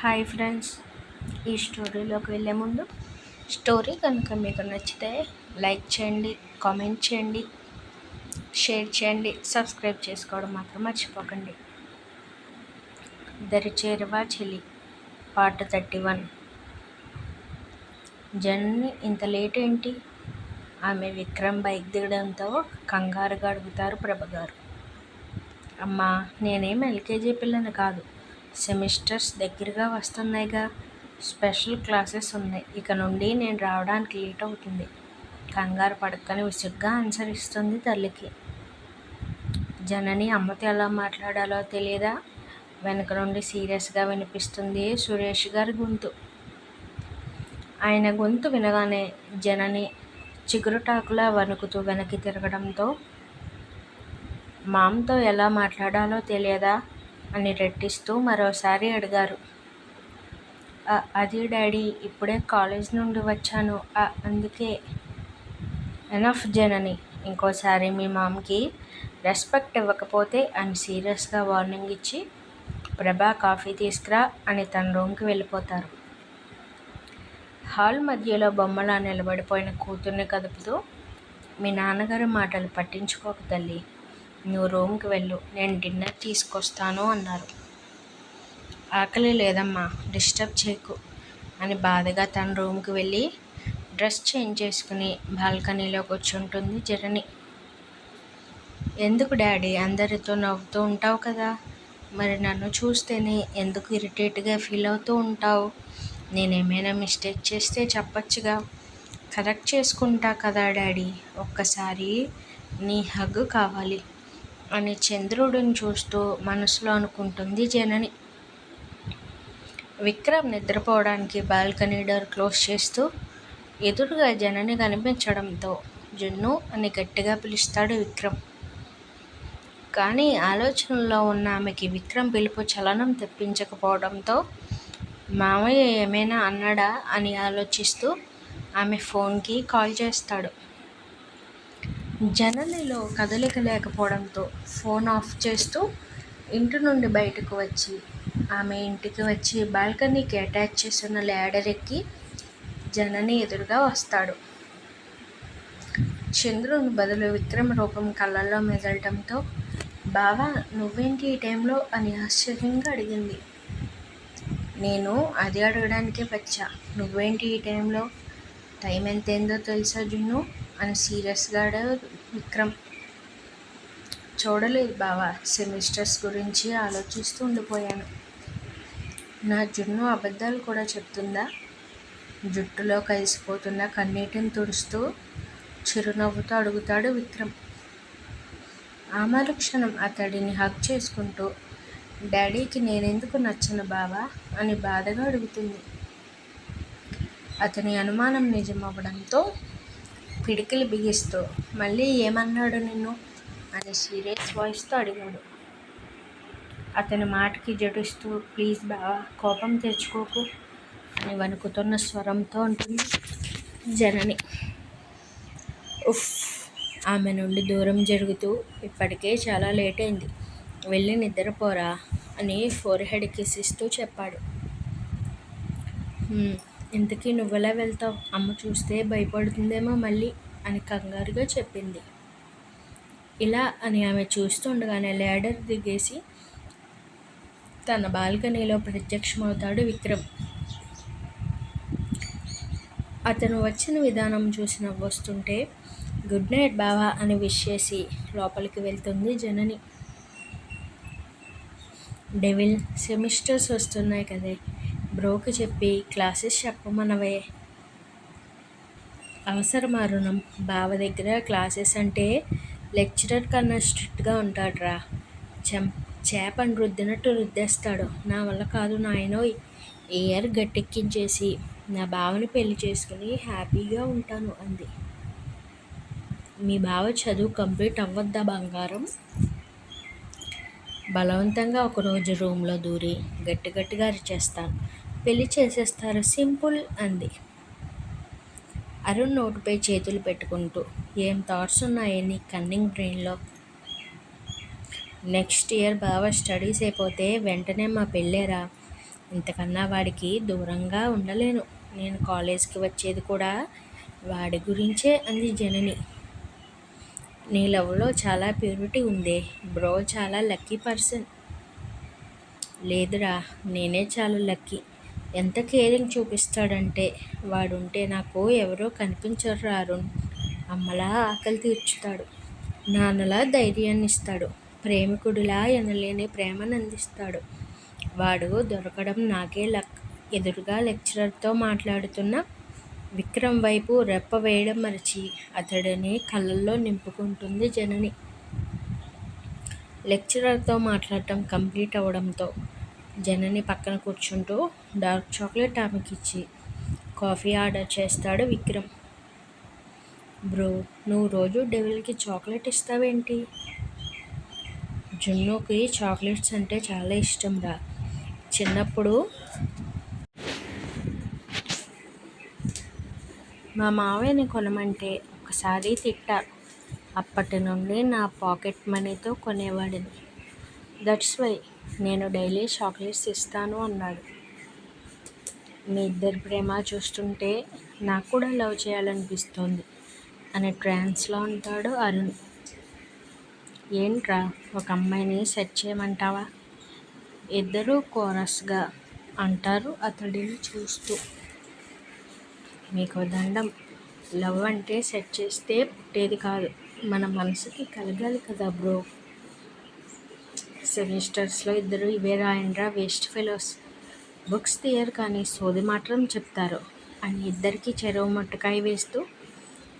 Hi friends ఈ స్టోరీలోకి వెళ్ళే ముందు స్టోరీ కనుక మీకు నచ్చితే లైక్ చేయండి కామెంట్ చేయండి షేర్ చేయండి సబ్స్క్రైబ్ చేసుకోవడం మాత్రం మర్చిపోకండి. దరిచేరువా చెలి పార్ట్ థర్టీ వన్. జర్నీ ఇంత లేట్ ఏంటి? ఆమె విక్రమ్ బైక్ దిగడంతో కంగారుగా అడుగుతారు ప్రభగారు. అమ్మా నేనేం ఎల్కేజీ పిల్లని కాదు. సెమిస్టర్స్ దగ్గరగా వస్తున్నాయిగా. స్పెషల్ క్లాసెస్ ఉన్నాయి. ఇక నుండి నేను రావడానికి లేట్ అవుతుంది. కంగారు పడకని విసుగ్గా అనుసరిస్తుంది తల్లికి. జనని అమ్మతో ఎలా మాట్లాడాలో తెలియదా వెనక నుండి సీరియస్గా వినిపిస్తుంది సురేష్ గారి గొంతు. ఆయన గొంతు వినగానే జనని చిగురుటాకులా వణుకుతూ వెనక్కి తిరగడంతో మామతో ఎలా మాట్లాడాలో తెలియదా అని రెట్టిస్తూ మరోసారి అడిగారు. అది డాడీ ఇప్పుడే కాలేజ్ నుండి వచ్చాను. అందుకే. ఎనఫ్ జనని. ఇంకోసారి మీ మామకి రెస్పెక్ట్ ఇవ్వకపోతే అని సీరియస్గా వార్నింగ్ ఇచ్చి ప్రభా కాఫీ తీసుకురా అని తన రూమ్కి వెళ్ళిపోతారు. హాల్ మధ్యలో బొమ్మలా నిలబడిపోయిన కూతుర్ని కదుపుతూ మీ నాన్నగారి మాటలు పట్టించుకోక తల్లి. నువ్వు రూమ్కి వెళ్ళు నేను డిన్నర్ తీసుకొస్తాను అన్నారు. ఆకలి లేదమ్మా డిస్టర్బ్ చేయకు అని బాధగా తన రూమ్కి వెళ్ళి డ్రెస్ చేంజ్ చేసుకుని బాల్కనీలో కూర్చుంటుంది జరణి. ఎందుకు డాడీ అందరితో నవ్వుతూ ఉంటావు కదా? మరి నన్ను చూస్తేనే ఎందుకు ఇరిటేట్గా ఫీల్ అవుతూ ఉంటావు? నేనేమైనా మిస్టేక్ చేస్తే చెప్పచ్చుగా. కరెక్ట్ చేసుకుంటా కదా డాడీ ఒక్కసారి నీ హగ్ కావాలి. అని చంద్రుడిని చూస్తూ మనసులో అనుకుంటుంది జనని. విక్రమ్ నిద్రపోవడానికి బాల్కనీ డోర్ క్లోజ్ చేస్తూ ఎదురుగా జనని కనిపించడంతో జున్ను అని గట్టిగా పిలుస్తాడు విక్రమ్. కానీ ఆలోచనలో ఉన్న ఆమెకి విక్రమ్ పిలుపు చలనం తెప్పించకపోవడంతో మామయ్య ఏమైనా అన్నాడా? అని ఆలోచిస్తూ ఆమె ఫోన్కి కాల్ చేస్తాడు. జననిలో కదలిక లేకపోవడంతో ఫోన్ ఆఫ్ చేస్తూ ఇంటి నుండి బయటకు వచ్చి ఆమె ఇంటికి వచ్చి బాల్కనీకి అటాచ్ చేసిన ల్యాడర్ ఎక్కి జనని ఎదురుగా వస్తాడు. చంద్రుని బదులు విక్రమ రూపం కళ్ళల్లో మెదలటంతో బావా నువ్వేంటి ఈ టైంలో? అని ఆశ్చర్యంగా అడిగింది. నేను అది అడగడానికే వచ్చా. నువ్వేంటి ఈ టైంలో? టైం ఎంతేందో తెలుసా జున్ను? అని సీరియస్గా విక్రమ్. చూడలేదు బావా సెమిస్టర్స్ గురించి ఆలోచిస్తూ ఉండిపోయాను. నా జున్ను అబద్ధాలు కూడా చెప్తుందా? జుట్టులో కలిసిపోతున్న కన్నీటిని తుడుస్తూ చిరునవ్వుతో అడుగుతాడు విక్రమ్. ఆ మరుక్షణం అతడిని హక్ చేసుకుంటూ డాడీకి నేనెందుకు నచ్చను బావా? అని బాధగా అడుగుతుంది. అతని అనుమానం నిజమవ్వడంతో పిడికిలు బిగిస్తూ మళ్ళీ ఏమన్నాడు నిన్ను? అని సీరియస్ వాయిస్తో అడిగాడు. అతని మాటకి జడుస్తూ ప్లీజ్ బావా కోపం తెచ్చుకోకు. అని వణుకుతున్న స్వరంతో ఉంటుంది జనని. ఉఫ్ ఆమె నుండి దూరం జరుగుతూ ఇప్పటికే చాలా లేట్ అయింది. వెళ్ళి నిద్రపోరా అని ఫోర్ హెడ్ కిసిస్తూ చెప్పాడు. ఇంతకీ నువ్వెలా వెళ్తావు? అమ్మ చూస్తే భయపడుతుందేమో మళ్ళీ అని కంగారుగా చెప్పింది. ఇలా అని ఆమె చూస్తుండగానే లేడర్ దిగేసి తన బాల్కనీలో ప్రత్యక్షమవుతాడు విక్రమ్. అతను వచ్చిన విధానం చూసి నవ్వొస్తుంటే గుడ్ నైట్ బావా అని విష్ చేసి లోపలికి వెళ్తుంది జనని. డెవిల్ సెమిస్టర్స్ వస్తున్నాయి కదే. బ్రోకి చెప్పి క్లాసెస్ చెప్పమనవే. అవసరమా రుణం. బావ దగ్గర క్లాసెస్ అంటే లెక్చరర్ కన్నా స్ట్రిక్ట్గా ఉంటాడురా. చెం చేపను రుద్దినట్టు రుద్దేస్తాడు. నా వల్ల కాదు నాయనో ఇయర్ గట్టెక్కించేసి నా బావని పెళ్ళి చేసుకుని హ్యాపీగా ఉంటాను అంది. మీ బావ చదువు కంప్లీట్ అవ్వద్దా బంగారం? బలవంతంగా ఒకరోజు రూమ్లో దూరి గట్టి గట్టిగా అరిచేస్తాను. పెళ్ళి చేసేస్తారు సింపుల్ అంది. అరుణ్ నోటుపై చేతులు పెట్టుకుంటూ ఏం థాట్స్ ఉన్నాయని కన్నింగ్ బ్రెయిన్లో నెక్స్ట్ ఇయర్ బాగా స్టడీస్ అయిపోతే వెంటనే మా పెళ్ళేరా? ఇంతకన్నా వాడికి దూరంగా ఉండలేను. నేను కాలేజ్కి వచ్చేది కూడా వాడి గురించే అంది జనని. నీ లవ్లో చాలా ప్యూరిటీ ఉంది. బ్రో చాలా లక్కీ పర్సన్. లేదురా నేనే చాలా లక్కీ. ఎంత కేరింగ్ చూపిస్తాడంటే వాడుంటే నాకు ఎవరో కనిపించరు అరుణ్. అమ్మలా ఆకలి తీర్చుతాడు. నాన్నలా ధైర్యాన్ని ఇస్తాడు. ప్రేమికుడిలా ఎనలేని ప్రేమను అందిస్తాడు. వాడు దొరకడం నాకే లక్. ఎదురుగా లెక్చరర్తో మాట్లాడుతున్న విక్రమ్ వైపు రెప్ప వేయడం మరిచి అతడిని కళ్ళల్లో నింపుకుంటుంది జనని. లెక్చరర్తో మాట్లాడటం కంప్లీట్ అవడంతో జనని పక్కన కూర్చుంటూ డార్క్ చాక్లెట్ ఆమెకిచ్చి కాఫీ ఆర్డర్ చేస్తాడు విక్రమ్. బ్రో నువ్వు రోజు డెవిల్కి చాక్లెట్ ఇస్తావేంటి? జున్నుకి చాక్లెట్స్ అంటే చాలా ఇష్టం రా చిన్నప్పుడు మా మావయ్యని కొనమంటే ఒకసారి తిట్టా. అప్పటి నుండి నా పాకెట్ మనీతో కొనేవాడిని. దట్స్ వై నేను డైలీ చాక్లెట్స్ ఇస్తాను అన్నాడు. మీ ఇద్దరి ప్రేమ చూస్తుంటే నాకు కూడా లవ్ చేయాలనిపిస్తోంది అని ట్రాన్స్లో అంటాడు అరుణ్. ఏంట్రా ఒక అమ్మాయిని సెట్ చేయమంటావా? ఇద్దరూ కోరస్గా అంటారు అతడిని చూస్తూ. మీకు దండం లవ్ అంటే సెట్ చేస్తే పుట్టేది కాదు. మన మనసుకి కలగాలి కదా బ్రో. సెమిస్టర్స్లో ఇద్దరు ఇవే రాయండ్రా వేస్ట్ ఫెలోస్. బుక్స్ తీయరు కానీ సోది మాత్రం చెప్తారు. అని ఇద్దరికీ చెరువు మట్టుకాయ వేస్తూ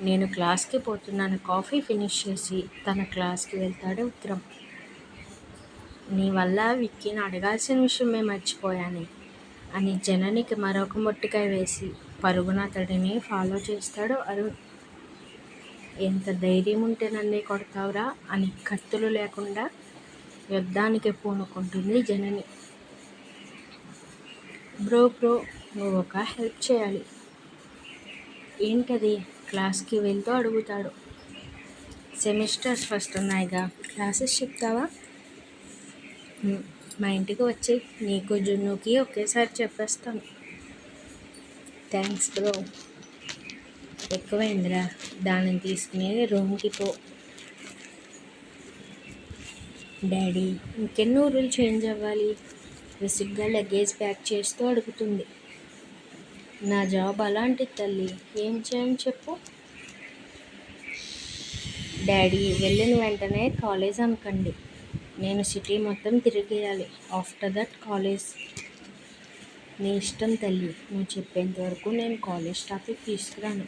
నేను క్లాస్కి పోతున్నాను కాఫీ ఫినిష్ చేసి తన క్లాస్కి వెళ్తాడు విక్రమ్. నీ వల్ల విక్కీని అడగాల్సిన విషయమే మర్చిపోయాను. అని జననికి మరొక మొట్టికాయ వేసి పరుగున అతడిని ఫాలో చేస్తాడు. అరుణ్ ఎంత ధైర్యం ఉంటే నన్నే కొడతావురా? అని కత్తులు లేకుండా యుద్ధానికి పూనుకుంటుంది జనని. బ్రో బ్రో నువ్వు ఒక హెల్ప్ చేయాలి. ఏంటది? క్లాస్కి వెళ్తూ అడుగుతాడు. సెమిస్టర్స్ ఫస్ట్ ఉన్నాయిగా క్లాసెస్ చెప్తావా? మా ఇంటికి వచ్చి నీకు జున్నుకి ఒకేసారి చెప్పేస్తాను. థ్యాంక్స్ బ్రో ఎక్కువైందిరా. దానిని తీసుకునేది రూమ్కి పో. డాడీ ఇంకెన్నో రూల్ చేంజ్ అవ్వాలి? విసిగ్గా లగేజ్ ప్యాక్ చేస్తూ అడుగుతుంది. నా జాబ్ అలాంటి తల్లి. ఏం చేయని చెప్పు? డాడీ వెళ్ళిన వెంటనే కాలేజ్ అనకండి. నేను సిటీ మొత్తం తిరిగేయాలి. After that college. నీ ఇష్టం తల్లి నువ్వు చెప్పేంత వరకు నేను కాలేజ్ టాపిక్ తీసుకురాను.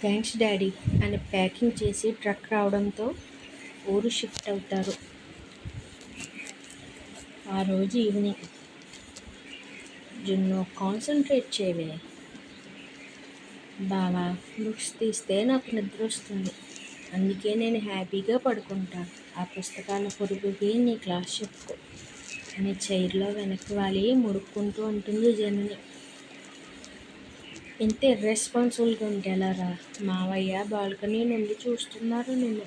థ్యాంక్స్ డాడీ అని ప్యాకింగ్ చేసి ట్రక్ రావడంతో ఊరు షిఫ్ట్ అవుతారు. ఆ రోజు ఈవినింగ్. జున్ను కాన్సన్ట్రేట్ చేయవే. బావా బుక్స్ తీస్తే నాకు నిద్ర వస్తుంది. అందుకే నేను హ్యాపీగా పడుకుంటాను ఆ పుస్తకాల పొరుగుకి నీ క్లాస్ చెప్పుకో. అని చైర్లో వెనక్కి వాలి ముడుక్కుంటూ ఉంటుంది జనని. ఇంత ఇర్రెస్పాన్సిబుల్గా ఉంటే ఎలా రా? మావయ్య బాల్కనీ నుండి చూస్తున్నారు నేను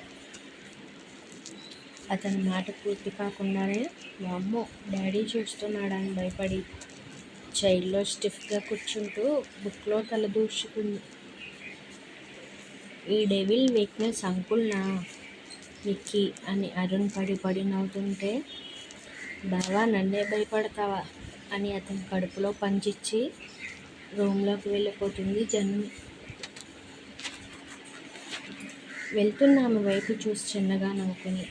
అతని మాట పూర్తి కాకుండానే మా అమ్మ డాడీ చూస్తున్నాడని భయపడి చైర్లో స్టిఫ్గా కూర్చుంటూ బుక్లో తలదూర్చుకుంది ఈ డెవిల్ వీక్నెస్ అంకుల్నా? విక్కీ అని అరుణ్ పడి పడి నవ్వుతుంటే బావా నన్నే భయపడతావా? అని అతని కడుపులో పంచిచ్చి రూమ్లోకి వెళ్ళిపోతుంది జన్మి వెళ్తున్నాము వైపు చూసి చిన్నగా నవ్వుకుని.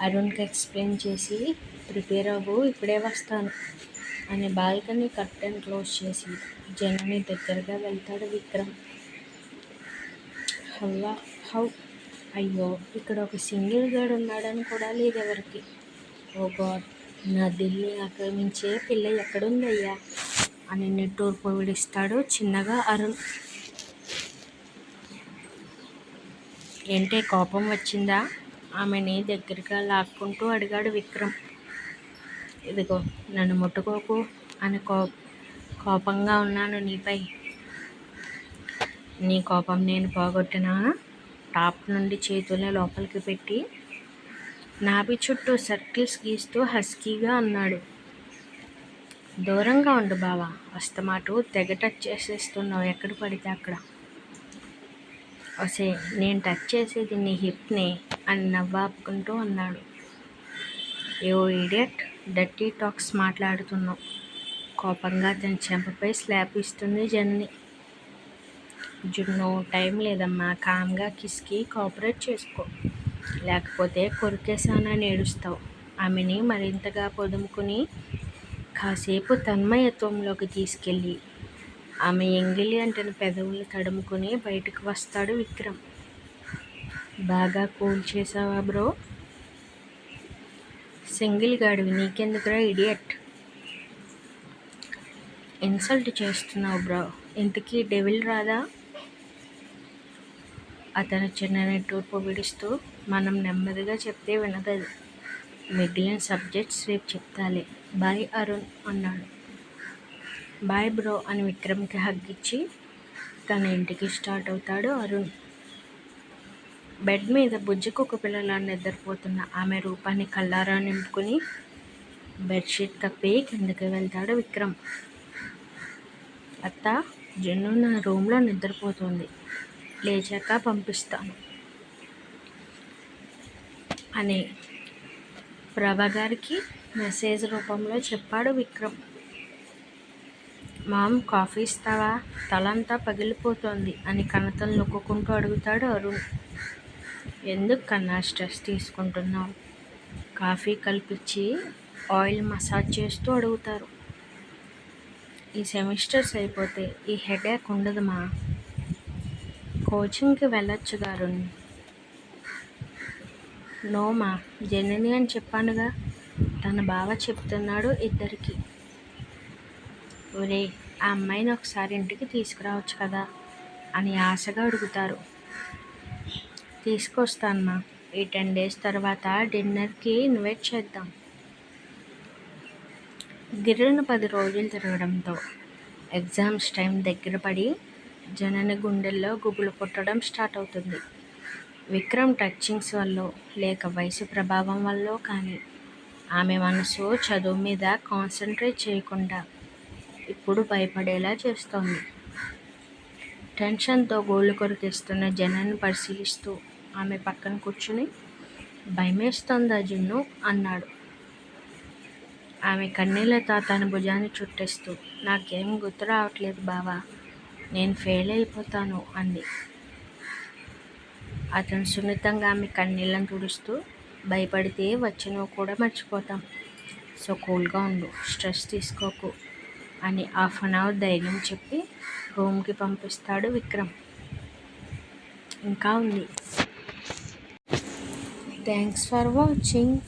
అరుణ్కి ఎక్స్ప్లెయిన్ చేసి ప్రిపేర్ అవ్వు ఇప్పుడే వస్తాను అని బాల్కనీ కర్టెన్ క్లోజ్ చేసి జనని దగ్గరగా వెళ్తాడు విక్రమ్. హల్లా హౌ? అయ్యో ఇక్కడ ఒక సింగిల్ గర్డ్ ఉన్నాడని కూడా లేదు ఎవరికి. ఓ గాడ్ నా దిల్లి ఆక్రమించే పిల్ల ఎక్కడుందయ్యా? అని నెట్టూరు విడిస్తాడు చిన్నగా అరుణ్. ఏంటే కోపం వచ్చిందా? ఆమెని దగ్గరగా లాక్కుంటూ అడిగాడు విక్రమ్. ఇదిగో నన్ను ముట్టుకోకు అని కో కోపంగా ఉన్నాను నీపై. నీ కోపం నేను పోగొట్టిన? టాప్ నుండి చేతుల్ని లోపలికి పెట్టి నాభి చుట్టూ సర్కిల్స్ గీస్తూ హస్కీగా అన్నాడు. దూరంగా ఉండు బావా అస్తమాటు తెగ టచ్ చేసేస్తున్నావు ఎక్కడ పడితే అక్కడ. ఒసే నేను టచ్ చేసేది నీ హిప్ని అని నవ్వాపుకుంటూ అన్నాడు. యో ఇడియట్ డర్టీ టాక్స్ మాట్లాడుతున్నావు. కోపంగా అతని చెంపపై స్లాప్ ఇస్తుంది జన్ని. జున్ను టైం లేదమ్మా కామ్గా కిస్కి కోఆపరేట్ చేసుకో. లేకపోతే కొరికేసానని ఏడుస్తావు. ఆమెని మరింతగా పొదుముకుని కాసేపు తన్మయత్వంలోకి తీసుకెళ్ళి ఆమె ఎంగిలి అంటిన పెదవులు తడుముకుని బయటకు వస్తాడు విక్రమ్. బాగా కూల్ చేసావా బ్రో? సింగిల్ గాడివి నీకెందుకురా ఇడియట్? ఇన్సల్ట్ చేస్తున్నావు బ్రో. ఇంతకీ డెవిల్ రాదా? అతను చిన్న నెట్టూర్పు విడుస్తూ మనం నెమ్మదిగా చెప్తే వినదది. మిగిలిన సబ్జెక్ట్స్ రేపు చెప్తాలే. బాయ్ అరుణ్ అన్నాడు. బాయ్ బ్రో అని విక్రమ్కి హగ్ ఇచ్చి తన ఇంటికి స్టార్ట్ అవుతాడు అరుణ్. బెడ్ మీద బుజ్జి ఒక పిల్లలా నిద్రపోతున్న ఆమె రూపాన్ని కళ్ళారా నింపుకుని బెడ్షీట్ కప్పి కిందకి వెళ్తాడు విక్రమ్. అత్త జున్ను నా రూమ్లో నిద్రపోతుంది. లేచాక పంపిస్తాను అని ప్రభ గారికి మెసేజ్ రూపంలో చెప్పాడు విక్రమ్. మామ్ కాఫీ ఇస్తావా? తలంతా పగిలిపోతోంది అని కణతలు నొక్కుంటూ అడుగుతాడు అరుణ్. ఎందుకు కన్నా స్ట్రెస్ తీసుకుంటున్నావు? కాఫీ కల్పించి ఆయిల్ మసాజ్ చేస్తూ అడుగుతారు. ఈ సెమిస్టర్స్ అయిపోతే ఈ హెడేక్ ఉండదు మా. కోచింగ్కి వెళ్ళొచ్చు గారు. నోమా జనని అని చెప్పానుగా. తన బావ చెప్తున్నాడు ఇద్దరికి. ఒరే ఆ అమ్మాయిని ఒకసారి ఇంటికి తీసుకురావచ్చు కదా అని ఆశగా అడుగుతారు. తీసుకొస్తానమ్మా ఈ టెన్ డేస్ తర్వాత డిన్నర్కి ఇన్వైట్ చేద్దాం. గిర్రను పది రోజులు తిరగడంతో ఎగ్జామ్స్ టైం దగ్గర పడి జనని గుండెల్లో గుబులు పుట్టడం స్టార్ట్ అవుతుంది. విక్రమ్ టచ్చింగ్స్ వల్ల లేక వయసు ప్రభావం వల్ల కానీ. ఆమె మనసు చదువు మీద కాన్సన్ట్రేట్ చేయకుండా ఇప్పుడు భయపడేలా చేస్తోంది. టెన్షన్తో గోళ్ళు కొరికిస్తున్న జనాన్ని పరిశీలిస్తూ ఆమె పక్కన కూర్చుని భయమేస్తోందా జున్ను అన్నాడు. ఆమె కన్నీళ్ళతో తన భుజాన్ని చుట్టేస్తూ నాకేం గుర్తు రావట్లేదు బావా నేను ఫెయిల్ అయిపోతాను అంది. అతను సున్నితంగా ఆమె కన్నీళ్ళను తుడుస్తూ భయపడితే వచ్చినవి కూడా మర్చిపోతాం. సో కూల్గా ఉండు స్ట్రెస్ తీసుకోకు అని హాఫ్ అన్ అవర్ ధైర్యం చెప్పి రూమ్కి పంపిస్తాడు విక్రమ్. ఇంకా ఉంది. Thanks for watching.